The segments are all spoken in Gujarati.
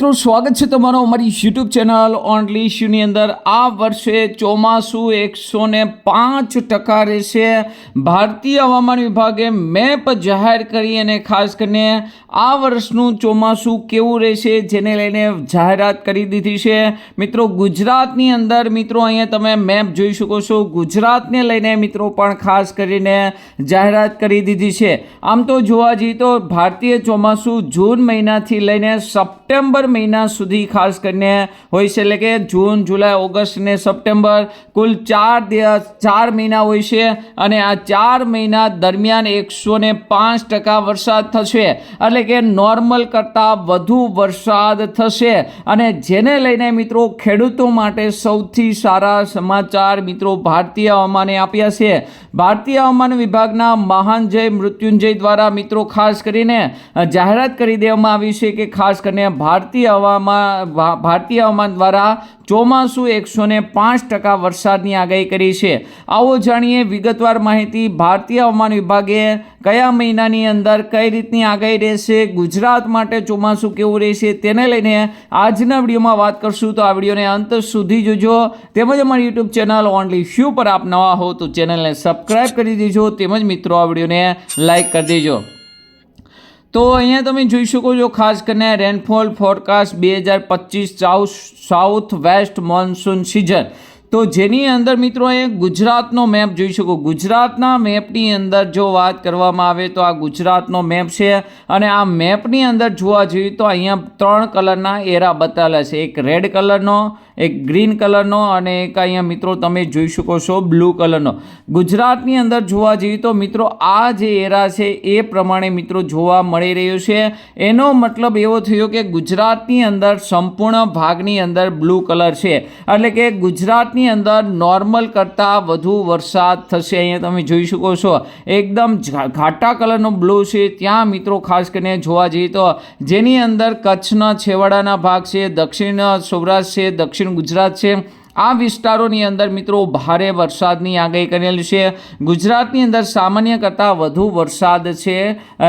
મિત્રો, સ્વાગત છે તમારો અમારી યુટ્યુબ ચેનલ ઓનલી ઇશ્યુની અંદર. આ વર્ષે ચોમાસું એકસો ને પાંચ ટકા રહેશે. ભારતીય હવામાન વિભાગે મેપ જાહેર કરી અને ખાસ કરીને આ વર્ષનું ચોમાસું કેવું રહેશે જેને લઈને જાહેરાત કરી દીધી છે. મિત્રો, ગુજરાતની અંદર, મિત્રો, અહીંયા તમે મેપ જોઈ શકો છો. ગુજરાતને લઈને મિત્રો પણ ખાસ કરીને જાહેરાત કરી દીધી છે. આમ તો જોવા જઈએ તો ભારતીય ચોમાસું જૂન મહિનાથી લઈને સપ્ટેમ્બર મહિના સુધી ખાસ કરીને હોય છે, એટલે કે જૂન, જુલાઈ, ઓગસ્ટ ને સપ્ટેમ્બર કુલ ચાર ચાર મહિના હોય છે અને આ ચાર મહિના દરમિયાન એકસો ને પાંચ ટકા વરસાદ થશે. એટલે કે નોર્મલ કરતાં વધુ વરસાદ થશે. અને જેને લઈને મિત્રો ખેડૂતો માટે સૌથી સારા સમાચાર મિત્રો ભારતીય હવામાને આપ્યા છે. ભારતીય હવામાન વિભાગના મહાનજય મૃત્યુંજય દ્વારા મિત્રો ખાસ કરીને જાહેરાત કરી દેવામાં આવી છે કે ખાસ કરીને ભારતીય હવામાન ભારતીય હવામાન દ્વારા ચોમાસું એકસો ને પાંચ ટકા વરસાદની આગાહી કરી છે. આવો જાણીએ વિગતવાર માહિતી ભારતીય હવામાન વિભાગે કયા મહિનાની અંદર કઈ રીતની આગાહી રહેશે, ગુજરાત માટે ચોમાસું કેવું રહેશે તેને લઈને આજના વિડીયોમાં વાત કરશું. તો આ વિડીયોને અંત સુધી જોજો. તેમજ અમારી યુટ્યુબ ચેનલ ઓનલી શ્યુ પર આપ નવા હો તો ચેનલને સબસ્ક્રાઈબ કરી દેજો. તેમજ મિત્રો, આ વિડીયોને લાઈક કરી દેજો. તો અહીંયા તમે જોઈ શકો છો, ખાસ કરીને રેનફોલ ફોરકાસ્ટ બે હજાર પચીસ સાઉથ વેસ્ટ મોન્સૂન સિઝન તો જેની અંદર મિત્રો અહીંયા ગુજરાતનો મેપ જોઈ શકો. ગુજરાતના મેપની અંદર જો વાત કરવામાં આવે તો આ ગુજરાતનો મેપ છે અને આ મેપની અંદર જોવા જોઈએ તો અહીંયા ત્રણ કલરના એરા બતાવેલા છે. એક રેડ કલરનો એક ગ્રીન કલરનો અને એક અહીંયા મિત્રો તમે જોઈ શકો છો બ્લુ કલરનો. ગુજરાતની અંદર જોવા જઈએ તો મિત્રો આ જે એરા છે એ પ્રમાણે મિત્રો જોવા મળી રહ્યો છે. એનો મતલબ એવો થયો કે ગુજરાતની અંદર સંપૂર્ણ ભાગની અંદર બ્લુ કલર છે. એટલે કે ગુજરાતની અંદર નોર્મલ કરતાં વધુ વરસાદ થશે અહીંયા તમે જોઈ શકો છો. એકદમ ઘાટા કલરનો બ્લુ છે. ત્યાં મિત્રો ખાસ કરીને જોવા જઈએ તો જેની અંદર કચ્છના છેવાડાના ભાગ છે દક્ષિણ સૌરાષ્ટ્ર છે, દક્ષિણ ગુજરાત છે. આ વિસ્તારોની અંદર મિત્રો ભારે વરસાદની આગાહી કરેલી છે. ગુજરાતની અંદર સામાન્ય કરતાં વધુ વરસાદ છે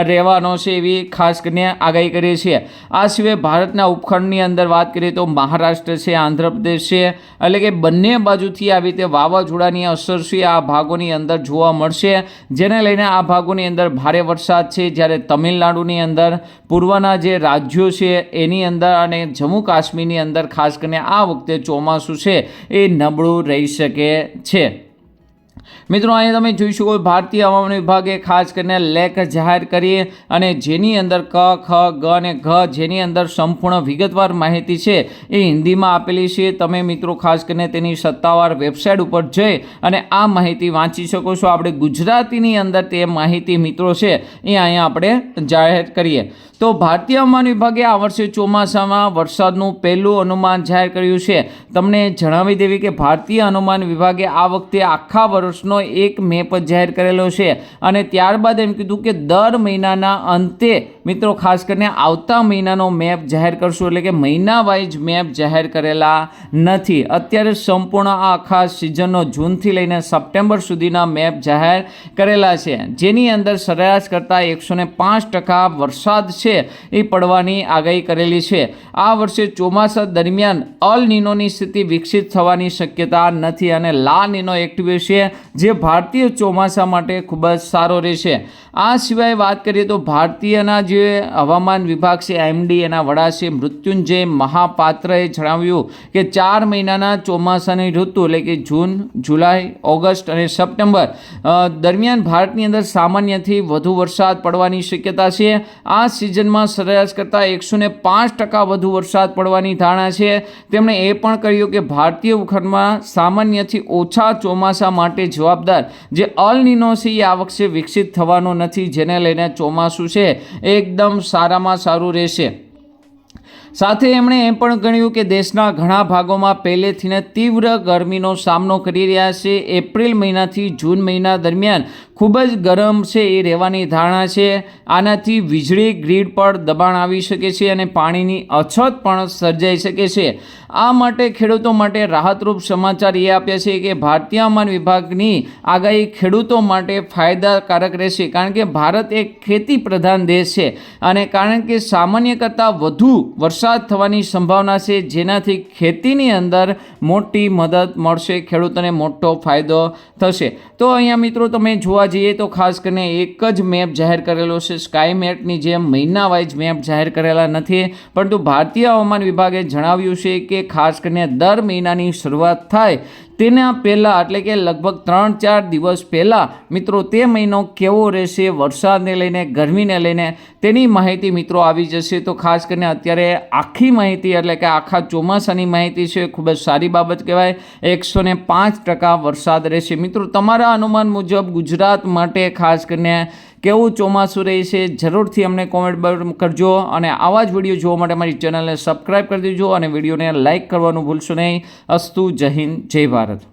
રહેવાનો છે એવી ખાસ કરીને આગાહી કરી છે. આ સિવાય ભારતના ઉપખંડની અંદર વાત કરીએ તો મહારાષ્ટ્ર છે, આંધ્રપ્રદેશ છે, એટલે કે બંને બાજુથી આવી રીતે વાવાઝોડાની અસર છે આ ભાગોની અંદર જોવા મળશે. જેને લઈને આ ભાગોની અંદર ભારે વરસાદ છે. જ્યારે તમિલનાડુની અંદર પૂર્વના જે રાજ્યો છે એની અંદર અને જમ્મુ કાશ્મીરની અંદર ખાસ કરીને આ વખતે ચોમાસું છે. એ નબળું રહી શકે છે. મિત્રો, અહીંયા તમે જોઈ શકો ભારતીય હવામાન વિભાગે ખાસ કરીને લેખ જાહેર કરી અને જેની અંદર ક, ખ, ગ અને ઘ જેની અંદર સંપૂર્ણ વિગતવાર માહિતી છે એ હિન્દીમાં આપેલી છે. તમે મિત્રો, ખાસ કરીને તેની સત્તાવાર વેબસાઇટ ઉપર જઈ અને આ માહિતી વાંચી શકો છો. આપણે ગુજરાતીની અંદર તે માહિતી મિત્રો છે એ અહીંયા આપણે જાહેર કરીએ. તો ભારતીય હવામાન વિભાગે આ વર્ષે ચોમાસામાં વરસાદનું પહેલું અનુમાન જાહેર કર્યું છે. તમને જણાવી દેવી કે ભારતીય અનુમાન વિભાગે આ વખતે આખા વર્ષનો એક મેપ જાહેર કરેલો છે. અને ત્યારબાદ એમ કીધું કે દર મહિનાના અંતે મિત્રો ખાસ કરીને આવતા મહિનાનો મેપ જાહેર કરશું એટલે કે મહિના વાઇઝ મેપ જાહેર કરેલા નથી. અત્યારે સંપૂર્ણ આ આખા સિઝનનો જૂનથી લઈને સપ્ટેમ્બર સુધીના મેપ જાહેર કરેલા છે. જેની અંદર સરેરાશ કરતાં એકસો ને પાંચ ટકા વરસાદ છે એ પડવાની આગાહી કરેલી છે. આ વર્ષે ચોમાસા દરમિયાન અલ નીનોની સ્થિતિ વિકસિત થવાની શક્યતા નથી અને લા નીનો એક્ટિવ છે જે ભારતીય ચોમાસા માટે ખૂબ જ સારો રહેશે. આ સિવાય વાત કરીએ તો ભારતીયના જે હવામાન વિભાગ છે, એમડી, એના વડા છે, મૃત્યુંજય મહાપાત્રએ જણાવ્યું કે ચાર મહિનાના ચોમાસાની ઋતુ એટલે કે જૂન, જુલાઈ, ઓગસ્ટ અને સપ્ટેમ્બર દરમિયાન ભારતની અંદર સામાન્યથી વધુ વરસાદ પડવાની શક્યતા છે. આ સિઝનમાં સરેરાશ કરતાં એકસો ને પાંચ ટકા વધુ વરસાદ પડવાની ધારણા છે. તેમણે એ પણ કહ્યું કે ભારતીય ઉખંડમાં સામાન્યથી ઓછા ચોમાસા માટે જવાબદાર. જે અલ છે એ આ વિકસિત થવાનો નથી, જેને લઈને ચોમાસું છે. એકદમ સારામાં સારું રહેશે. સાથે એમણે એમ પણ ગણ્યું કે દેશના ઘણા ભાગોમાં પહેલેથીને તીવ્ર ગરમીનો સામનો કરી રહ્યા છે. એપ્રિલ મહિનાથી જૂન મહિના દરમિયાન ખૂબ જ ગરમ છે એ રહેવાની ધારણા છે. આનાથી વીજળી, ગ્રીડ પર દબાણ આવી શકે છે અને પાણીની અછત પણ સર્જાઈ શકે છે. આ માટે ખેડૂતો માટે રાહતરૂપ સમાચાર એ આપ્યા છે કે ભારતીય હવામાન વિભાગની આગાહી ખેડૂતો માટે ફાયદાકારક રહેશે કારણ કે ભારત એક ખેતી પ્રધાન દેશ છે અને કારણ કે સામાન્ય કરતાં વધુ વરસાદ વરસાદ થવાની સંભાવના છે. જેનાથી ખેતીની અંદર મોટી મદદ મળશે. ખેડૂતોને મોટો ફાયદો થશે. તો અહીંયા મિત્રો તમે જોવા જઈએ તો ખાસ કરીને એક જ મેપ જાહેર કરેલો છે. સ્કાય મેપની જેમ મહિના વાઇઝ મેપ જાહેર કરેલા નથી. પરંતુ ભારતીય હવામાન વિભાગે જણાવ્યું છે કે ખાસ કરીને દર મહિનાની શરૂઆત થાય તેના પહેલાં એટલે કે લગભગ ત્રણ ચાર દિવસ પહેલાં, મિત્રો, તે મહિનો કેવો રહેશે વરસાદને લઈને, ગરમીને લઈને, તેની માહિતી મિત્રો આવી જશે. તો ખાસ કરીને અત્યારે આખી માહિતી એટલે કે આખા ચોમાસાની માહિતી છે, ખૂબ જ સારી બાબત કહેવાય. એકસો પાંચ ટકા વરસાદ રહેશે. મિત્રો, તમારા અનુમાન મુજબ ગુજરાત માટે ખાસ કરીને કેવું ચોમાસું રહેશે જરૂરથી અમને કોમેન્ટ કરજો અને આવા જ વીડિયો જોવા માટે મારી ચેનલને સબસ્ક્રાઈબ કરી દેજો અને વિડીયોને લાઇક કરવાનું ભૂલશો નહીં. અસ્તુ, જય હિન્દ, જય ભારત.